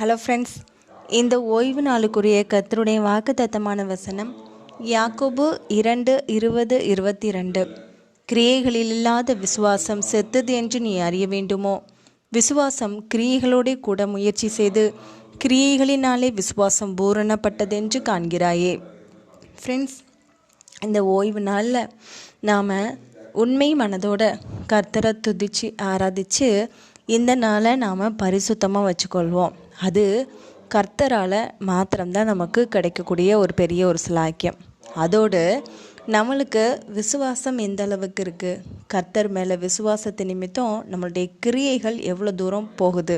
Hello friends இந்த ஓய்வு நாளுக்குரிய கர்த்தருடைய வாக்குத்தத்தமான வசனம் யாக்கோபு இரண்டு இருபது இருபத்தி ரெண்டு கிரியைகளில் இல்லாத விசுவாசம் செத்தது என்று நீ அறிய வேண்டுமோ? விசுவாசம் கிரியைகளோட கூட முயற்சி செய்து கிரியைகளினாலே விசுவாசம் பூரணப்பட்டதென்று காண்கிறாயே. ஃப்ரெண்ட்ஸ் இந்த ஓய்வு நாளில் நாம் உண்மை மனதோட கர்த்தரை துதிச்சு ஆராதிச்சு இந்த நாளை நாம் பரிசுத்தமாக வச்சுக்கொள்வோம். அது கர்த்தரால் மாத்திரம்தான் நமக்கு கிடைக்கக்கூடிய ஒரு பெரிய ஒரு சிலாக்கியம். அதோடு நம்மளுக்கு விசுவாசம் எந்த அளவுக்கு இருக்குது கர்த்தர் மேலே விசுவாசத்தை நிமித்தம் நம்மளுடைய கிரியைகள் எவ்வளோ தூரம் போகுது?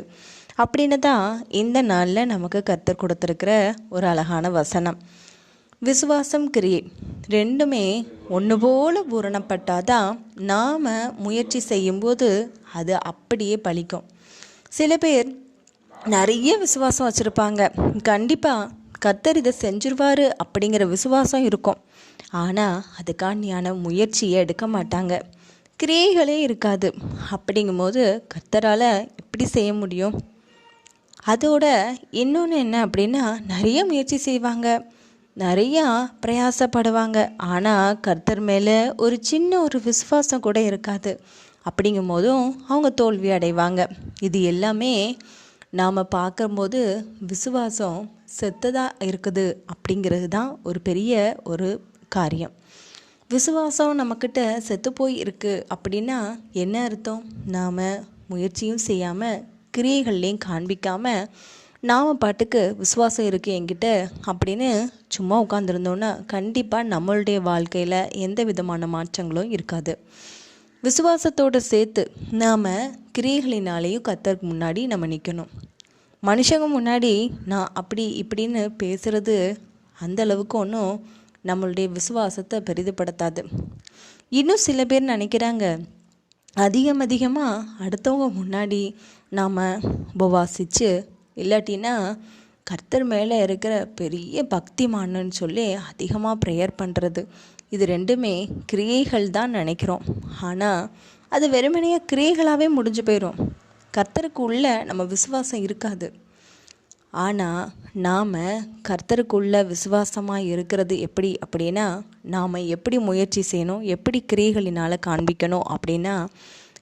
அப்படின்னு தான் இந்த நாளில் நமக்கு கர்த்தர் கொடுத்துருக்கிற ஒரு அழகான வசனம். விசுவாசம் கிரியை. ரெண்டுமே ஒன்று போல் பூரணப்பட்டால் தான் நாம் முயற்சி செய்யும்போது அது அப்படியே பழிக்கும் சில பேர் நிறைய விசுவாசம் வச்சுருப்பாங்க. கண்டிப்பாக கத்தர் இதை செஞ்சிருவார் அப்படிங்கிற விசுவாசம் இருக்கும். ஆனால் அதுக்காண்டியான முயற்சியை எடுக்க மாட்டாங்க. கிரியைகளே இருக்காது. அப்படிங்கும்போது கத்தரால் எப்படி செய்ய முடியும்? அதோட இன்னொன்று என்ன அப்படின்னா நிறைய முயற்சி செய்வாங்க. நிறையா பிரயாசப்படுவாங்க. ஆனால் கர்த்தர் மேலே ஒரு சின்ன ஒரு விசுவாசம் கூட இருக்காது. அப்படிங்கும் போதும் அவங்க தோல்வி அடைவாங்க. இது எல்லாமே நாம் பார்க்கும்போது விசுவாசம் செத்ததாக இருக்குது அப்படிங்கிறது தான் ஒரு பெரிய ஒரு காரியம். விசுவாசம் நம்மக்கிட்ட செத்து போய் இருக்குது அப்படின்னா என்ன அர்த்தம்? நாம் முயற்சியும் செய்யாமல் கிரியைகள்லையும் காண்பிக்காமல் நாம் பாட்டுக்கு விசுவாசம் இருக்குது என்கிட்ட அப்படின்னு சும்மா உட்காந்துருந்தோன்னா கண்டிப்பாக நம்மளுடைய வாழ்க்கையில் எந்த விதமான மாற்றங்களும் இருக்காது. விசுவாசத்தோடு சேர்த்து நாம் கிரியைகளினாலேயும் கத்தருக்கு முன்னாடி நம்ம நிற்கணும் மனுஷங்க முன்னாடி நான் அப்படி இப்படின்னு பேசுகிறது அந்த அளவுக்கு ஒன்றும் நம்மளுடைய விசுவாசத்தை பெரிதுபடுத்தாது. இன்னும் சில பேர் நினைக்கிறாங்க அதிகம் அதிகமாக அடுத்தவங்க முன்னாடி நாம் உபவாசித்து இல்லாட்டினா கர்த்தர் மேலே இருக்கிற பெரிய பக்திமானன்னு சொல்லி அதிகமாக ப்ரேயர் பண்ணுறது இது ரெண்டுமே கிரியைகள் தான் நினைக்கிறோம். ஆனால் அது வெறுமனையாக கிரியைகளாகவே முடிஞ்சு போயிடும் கர்த்தருக்கு உள்ள நம்ம விசுவாசம் இருக்காது. ஆனால் நாம் கர்த்தருக்குள்ள விசுவாசமாக இருக்கிறது எப்படி அப்படின்னா நாம் எப்படி முயற்சி செய்யணும் எப்படி கிரியைகளினால் காண்பிக்கணும் அப்படின்னா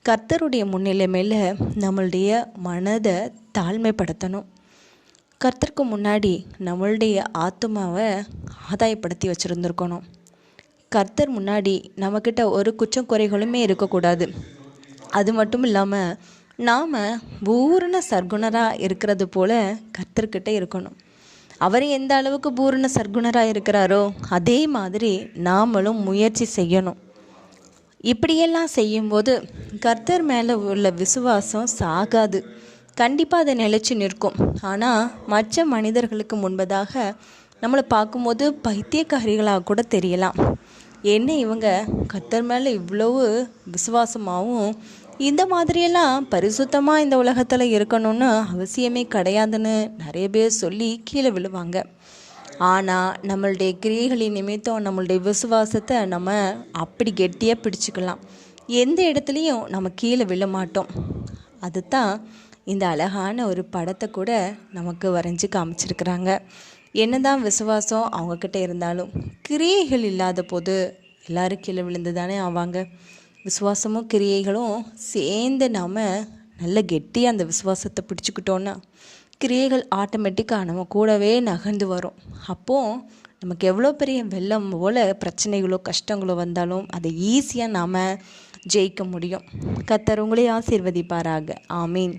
கர்த்தருடைய முன்னிலைமையில் நம்மளுடைய மனதை தாழ்மைப்படுத்தணும். கர்த்தருக்கு முன்னாடி நம்மளுடைய ஆத்மாவை ஆதாயப்படுத்தி வச்சுருந்துருக்கணும். கர்த்தர் முன்னாடி நம்மக்கிட்ட ஒரு குற்றம் குறைகளுமே இருக்கக்கூடாது. அது மட்டும் இல்லாமல் நாம் பூரண சர்க்குணராக இருக்கிறது போல் கர்த்தர்கிட்ட இருக்கணும். அவர் எந்த அளவுக்கு பூரண சர்க்குணராக இருக்கிறாரோ அதே மாதிரி நாமளும் முயற்சி செய்யணும். இப்படியெல்லாம் செய்யும்போது கர்த்தர் மேலே உள்ள விசுவாசம் சாகாது. கண்டிப்பாக அதை நிலச்சி நிற்கும். ஆனால் மற்ற மனிதர்களுக்கு முன்பதாக நம்மளை பார்க்கும்போது பைத்தியக்காரிகளாக கூட தெரியலாம். என்ன இவங்க? கர்த்தர் மேலே இவ்வளவு விசுவாசமாகவும் இந்த மாதிரியெல்லாம் பரிசுத்தமாக இந்த உலகத்தில் இருக்கணும்னு அவசியமே கிடையாதுன்னு நிறைய பேர் சொல்லி கீழே விழுவாங்க. ஆனால் நம்மளுடைய கிரியைகளின் நிமித்தம் நம்மளுடைய விசுவாசத்தை நம்ம அப்படி கெட்டியாக பிடிச்சிக்கலாம். எந்த இடத்துலையும் நம்ம கீழே விழ மாட்டோம். அதுதான் இந்த அழகான ஒரு படத்தை கூட நமக்கு வரைஞ்சி காமிச்சிருக்கிறாங்க. என்னதான் விசுவாசம் அவங்கக்கிட்ட இருந்தாலும் கிரியைகள் இல்லாத போது எல்லோரும் கீழே விழுந்து தானே ஆவாங்க. விசுவாசமும் கிரியைகளும் சேர்ந்து நாம் நல்ல கெட்டியாக அந்த விசுவாசத்தை பிடிச்சிக்கிட்டோன்னா கிரியைகள் ஆட்டோமேட்டிக்காக நம்ம கூடவே நகர்ந்து வரும். அப்போது நமக்கு எவ்வளோ பெரிய வெள்ளம் போல் பிரச்சனைகளோ கஷ்டங்களோ வந்தாலும் அதை ஈஸியாக நாம் ஜெயிக்க முடியும். கத்தர் உங்களே ஆசீர்வதிப்பாராக. ஆமீன்.